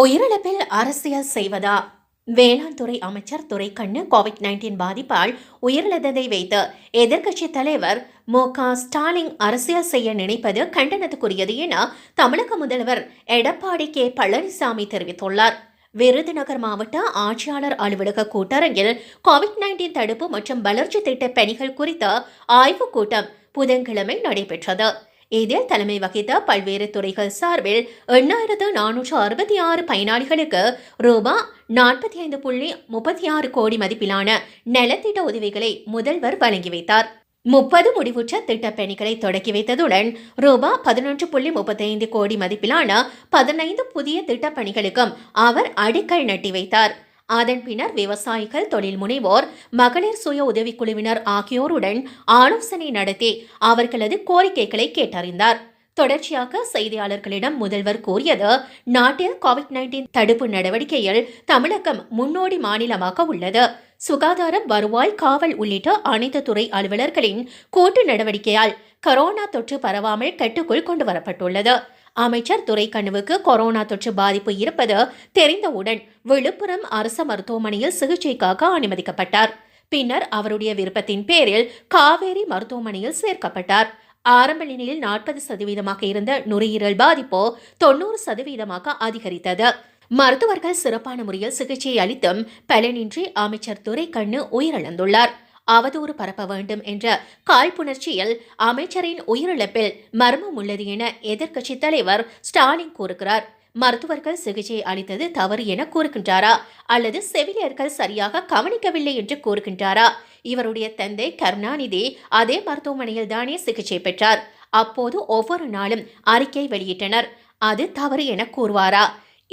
உயிரிழப்பில் அரசியல் செய்வதா? வேளாண் துறை அமைச்சர் துரைக்கண்ணு கோவிட் நைன்டீன் பாதிப்பால் உயிரிழந்ததை வைத்து எதிர்க்கட்சி தலைவர் மு. க. ஸ்டாலின் அரசியல் செய்ய நினைப்பது கண்டனத்துக்குரியது என தமிழக முதல்வர் எடப்பாடி கே. பழனிசாமி தெரிவித்துள்ளார். விருதுநகர் மாவட்ட ஆட்சியாளர் அலுவலக கூட்டரங்கில் கோவிட் நைன்டீன் தடுப்பு மற்றும் வளர்ச்சி திட்ட பணிகள் குறித்த ஆய்வுக் கூட்டம் புதன்கிழமை நடைபெற்றது. இதில் தலைமை வகித்த பல்வேறு துறைகள் சார்பில் எண்ணாயிரத்து நானூற்று அறுபத்தி ஆறு பயனாளிகளுக்கு ரூபா நாற்பத்தி ஐந்து புள்ளி முப்பத்தி ஆறு கோடி மதிப்பிலான நலத்திட்ட உதவிகளை முதல்வர் வழங்கி வைத்தார். முப்பது முடிவுற்ற திட்டப் பணிகளை தொடக்கி வைத்ததுடன் ரூபா பதினொன்று புள்ளி முப்பத்தைந்து கோடி மதிப்பிலான பதினைந்து புதிய திட்டப் பணிகளுக்கும் அவர் அடிக்கல் நட்டி வைத்தார். அதன் பின்னர் விவசாயிகள் தொழில் முனைவோர் மகளிர் சுய உதவிக்குழுவினர் ஆகியோருடன் ஆலோசனை நடத்தி அவர்களது கோரிக்கைகளை கேட்டறிந்தார். தொடர்ச்சியாக செய்தியாளர்களிடம் முதல்வர் கூறியது நாட்டில் கோவிட் நைன்டீன் தடுப்பு நடவடிக்கையில் தமிழகம் முன்னோடி மாநிலமாக உள்ளது. சுகாதாரம் வருவாய் காவல் உள்ளிட்ட அனைத்து துறை அலுவலர்களின் கூட்டு நடவடிக்கையால் கரோனா தொற்று பரவாமல் கட்டுக்குள் கொண்டு வரப்பட்டுள்ளது அமைச்சர் துரைக்கண்ணுவுக்கு கொரோனா தொற்று பாதிப்பு இருப்பது தெரிந்தவுடன் விழுப்புரம் அரசு மருத்துவமனையில் சிகிச்சைக்காக அனுமதிக்கப்பட்டார். பின்னர் அவருடைய விருப்பத்தின் பேரில் காவேரி மருத்துவமனையில் சேர்க்கப்பட்டார். ஆரம்ப நிலையில் நாற்பது சதவீதமாக இருந்த நுரையீரல் பாதிப்போ தொண்ணூறு சதவீதமாக அதிகரித்தது. மருத்துவர்கள் சிறப்பான முறையில் சிகிச்சை அளித்தும் பலனின்றி அமைச்சர் துரைக்கண்ணு உயிரிழந்துள்ளார். அவதூறு பரப்ப வேண்டும் என்ற காழ்ப்புணர்ச்சியில் அமைச்சரின் உயிரிழப்பில் மர்மம் உள்ளது என எதிர்க்கட்சித் தலைவர் ஸ்டாலின் கூறுகிறார். மருத்துவர்கள் சிகிச்சை அளித்தது தவறு என கூறுகின்றாரா? அல்லது செவிலியர்கள் சரியாக கவனிக்கவில்லை என்று கூறுகின்றாரா? இவருடைய தந்தை கருணாநிதி அதே மருத்துவமனையில் தானே சிகிச்சை பெற்றார். அப்போது ஒவ்வொரு நாளும் அறிக்கை வெளியிட்டனர். அது தவறு என கூறுவாரா?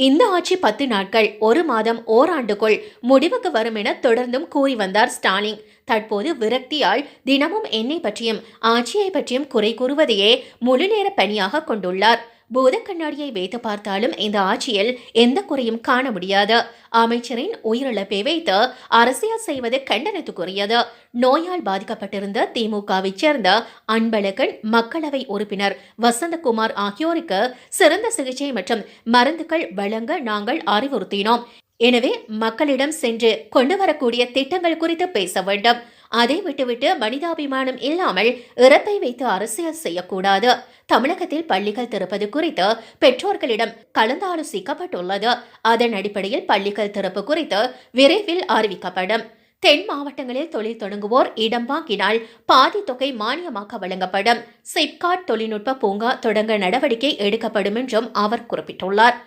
இந்த ஆட்சி பத்து நாட்கள் ஒரு மாதம் ஓராண்டுக்குள் முடிவுக்கு வரும் என தொடர்ந்தும் கூறி வந்தார் ஸ்டாலின். தற்போது விரக்தியால் தினமும் என்னை பற்றியும் ஆட்சியை பற்றியும் குறை கூறுவதையே முழுநேர பணியாக கொண்டுள்ளார். பூத கண்ணாடியை வைத்து பார்த்தாலும் இந்த ஆட்சியில் எந்த குறையும் காண முடியாது. அமைச்சரின் உயிரிழப்பை வைத்து அரசியல் செய்வது கண்டனத்துக்குரியது. நோயால் பாதிக்கப்பட்டிருந்த திமுகவைச் சேர்ந்த அன்பழகன் மக்களவை உறுப்பினர் வசந்தகுமார் ஆகியோருக்கு சிறந்த சிகிச்சை மற்றும் மருந்துகள் வழங்க நாங்கள் அறிவுறுத்தினோம். எனவே மக்களிடம் சென்று கொண்டு வரக்கூடிய திட்டங்கள் குறித்து பேச வேண்டும். அதை விட்டுவிட்டு மனிதாபிமானம் இல்லாமல் இறப்பை வைத்து அரசியல் செய்யக்கூடாது. தமிழகத்தில் பள்ளிகள் திறப்பது குறித்து பெற்றோர்களிடம் கலந்தாலோசிக்கப்பட்டுள்ளது. அதன் அடிப்படையில் பள்ளிகள் திறப்பு குறித்து விரைவில் அறிவிக்கப்படும். தென் மாவட்டங்களில் தொழில் தொடங்குவோர் இடம் வாங்கினால் பாதி தொகை மானியமாக வழங்கப்படும். சிப்காட் தொழில்நுட்ப பூங்கா தொடங்க நடவடிக்கை எடுக்கப்படும் என்றும் அவர் குறிப்பிட்டுள்ளார்.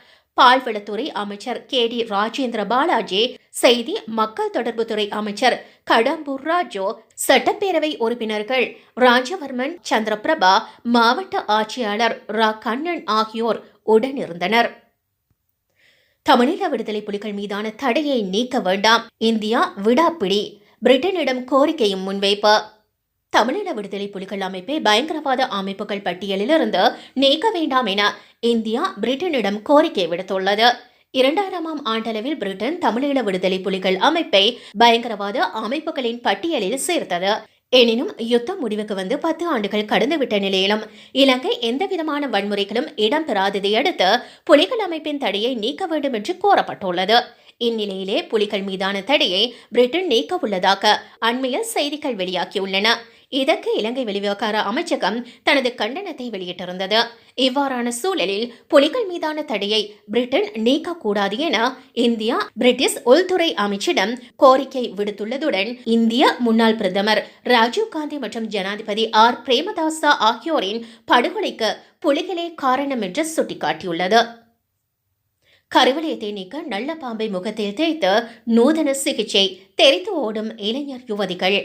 பால்வளத்துறை அமைச்சர் கே டி ராஜேந்திர பாலாஜி செய்தி மக்கள் தொடர்புத்துறை அமைச்சர் கடம்பூர் ராஜு சட்டப்பேரவை உறுப்பினர்கள் ராஜவர்மன் சந்திரபிரபா மாவட்ட ஆட்சியாளர் ரா. கண்ணன் ஆகியோர் உடனிருந்தனர். தமிழீழ விடுதலை புலிகள் மீதான தடையை நீக்க வேண்டாம். இந்தியா விடாப்பிடி. பிரிட்டனிடம் கோரிக்கையும் முன்வைப்பு. தமிழீழ விடுதலை புலிகள் அமைப்பை பயங்கரவாத அமைப்புகள் பட்டியலிலிருந்து நீக்க வேண்டாம் என இந்தியா பிரிட்டனிடம் கோரிக்கை விடுத்துள்ளது. இரண்டாயிரமாம் ஆண்டளவில் பிரிட்டன் தமிழீழ விடுதலை புலிகள் அமைப்பை பயங்கரவாத அமைப்புகளின் பட்டியலில் சேர்த்தது. எனினும் யுத்தம் முடிவுக்கு வந்து பத்து ஆண்டுகள் கடந்துவிட்ட நிலையிலும் இலங்கை எந்தவிதமான வன்முறைகளும் இடம்பெறாததை அடுத்து புலிகள் அமைப்பின் தடையை நீக்க வேண்டும் என்று கோரப்பட்டுள்ளது. இந்நிலையிலே புலிகள் மீதான தடையை பிரிட்டன் நீக்க உள்ளதாக அண்மையில் செய்திகள் வெளியாகியுள்ளன. இதற்கு இலங்கை வெளிவிவகார அமைச்சகம் தனது கண்டனத்தை வெளியிட்டிருந்தது. இவ்வாறான சூழலில் புலிகள் மீதான தடையை பிரிட்டன் நீக்கக்கூடாது என இந்தியா பிரிட்டிஷ் உள்துறை அமைச்சிடம் கோரிக்கை விடுத்துள்ளதுடன் இந்திய முன்னாள் பிரதமர் ராஜீவ்காந்தி மற்றும் ஜனாதிபதி ஆர். பிரேமதாசா ஆகியோரின் படுகொலைக்கு புலிகளே காரணம் என்று சுட்டிக்காட்டியுள்ளது. கருவளையத்தை நீக்க நல்ல பாம்பை முகத்தில் தேய்த்து நூதன சிகிச்சை தெரித்து ஓடும் இளைஞர் யுவதிகள்.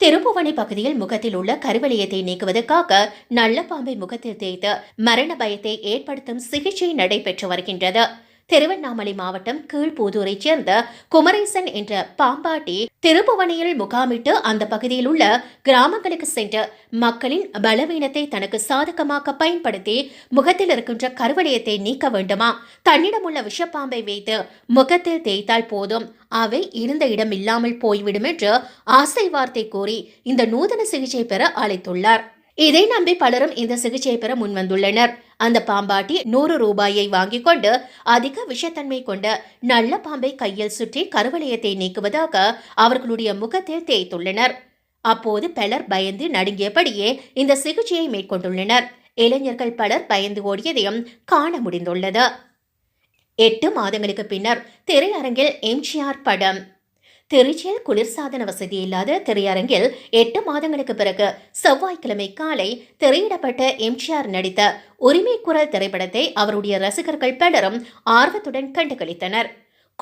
திருப்புவனை பகுதியில் முகத்தில் உள்ள கருவளையத்தை நீக்குவதற்காக நல்ல பாம்பை முகத்தில் தேய்த்து மரண பயத்தை ஏற்படுத்தும் சிகிச்சை நடைபெற்று வருகின்றது. திருவண்ணாமலை மாவட்டம் கீழ்பூதூரைச் சேர்ந்த குமரேசன் என்ற பாம்பாட்டி திருப்புவனையில் முகாமிட்டு அந்த பகுதியில் உள்ள கிராமங்களுக்கு சென்று மக்களின் பலவீனத்தை தனக்கு சாதகமாக்க பயன்படுத்தி முகத்தில் இருக்கின்ற கருவளையத்தை நீக்க வேண்டுமா? தன்னிடம் உள்ள விஷப்பாம்பை வைத்து முகத்தில் தேய்த்தால் போதும். அவை இருந்த இடம் இல்லாமல் போய்விடும் என்று ஆசை வார்த்தை கூறி இந்த நூதன சிகிச்சை பெற அழைத்துள்ளார். இதை நம்பி பலரும் இந்த சிகிச்சை பெற முன்வந்துள்ளனர். அந்த பாம்பாட்டி நூறு ரூபாயை வாங்கிக் கொண்டு அதிக விஷத்தன்மை கொண்ட நல்ல பாம்பை கையில் சுற்றி கருவளையத்தை நீக்குவதாக அவர்களுடைய முகத்தில் தேய்த்துள்ளனர். அப்போது பலர் பயந்து நடுங்கியபடியே இந்த சிகிச்சையை மேற்கொண்டுள்ளனர். இளைஞர்கள் பலர் பயந்து ஓடியதையும் காண முடிந்துள்ளது. எட்டு மாதங்களுக்கு பின்னர் திரையரங்கில் எம்ஜிஆர் படம் திருச்சியில் குளிர்சாதன வசதி இல்லாத திரையரங்கில் எட்டு மாதங்களுக்கு பிறகு செவ்வாய்க்கிழமை காலை திரையிடப்பட்ட எம்ஜிஆர் நடித்த உரிமை குரல் திரைப்படத்தை அவருடைய ரசிகர்கள் பலரும் ஆர்வத்துடன் கண்டுகளித்தனர்.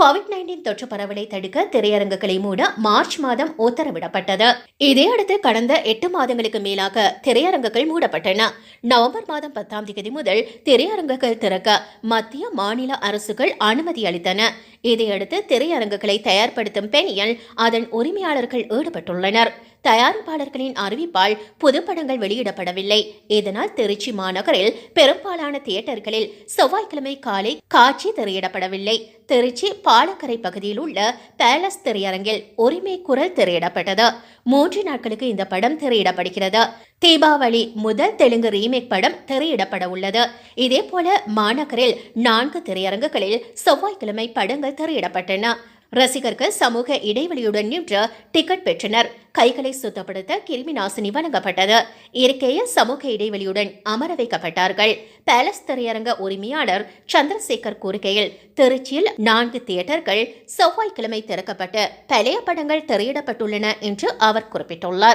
கோவிட் நைன்டீன் தொற்று பரவலை தடுக்க திரையரங்குகளை மூட மார்ச் மாதம் உத்தரவிடப்பட்டது. இதையடுத்து கடந்த எட்டு மாதங்களுக்கு மேலாக திரையரங்குகள் மூடப்பட்டன. நவம்பர் மாதம் பத்தாம் தேதி முதல் திரையரங்குகள் திறக்க மத்திய மாநில அரசுகள் அனுமதி அளித்தன. இதையடுத்து திரையரங்குகளை தயார்படுத்தும் பணியில் அதன் உரிமையாளர்கள் ஈடுபட்டுள்ளனர். தயாரிப்பாளர்களின் அறிவிப்பால் புதுப்படங்கள் வெளியிடப்படவில்லை. இதனால் திருச்சி மாநகரில் பெரும்பாலான தியேட்டர்களில் செவ்வாய்க்கிழமை காலை காட்சி திரையிடப்படவில்லை. திருச்சி பாலக்கரை பகுதியில் உள்ள பேலஸ் திரையரங்கில் உரிமை குரல் திரையிடப்பட்டது. மூன்று நாட்களுக்கு இந்த படம் திரையிடப்படுகிறது. தீபாவளி முதல் தெலுங்கு ரீமேக் படம் திரையிடப்பட உள்ளது. இதேபோல மாநகரில் நான்கு திரையரங்குகளில் செவ்வாய்க்கிழமை படங்கள் திரையிடப்பட்டன. ரசிகர்கள் சமூக இடைவெளியுடன் நின்று டிக்கெட் பெற்றனர். கைகளை சுத்தப்படுத்த கிருமி நாசினி வழங்கப்பட்டது. இருக்கையில் சமூக இடைவெளியுடன் அமர வைக்கப்பட்டார்கள். பேலஸ் திரையரங்க உரிமையாளர் சந்திரசேகர் கூறுகையில் திருச்சியில் நான்கு தியேட்டர்கள் செவ்வாய்க்கிழமை திறக்கப்பட்டு பழைய படங்கள் திரையிடப்பட்டுள்ளன என்று அவர் குறிப்பிட்டுள்ளார்.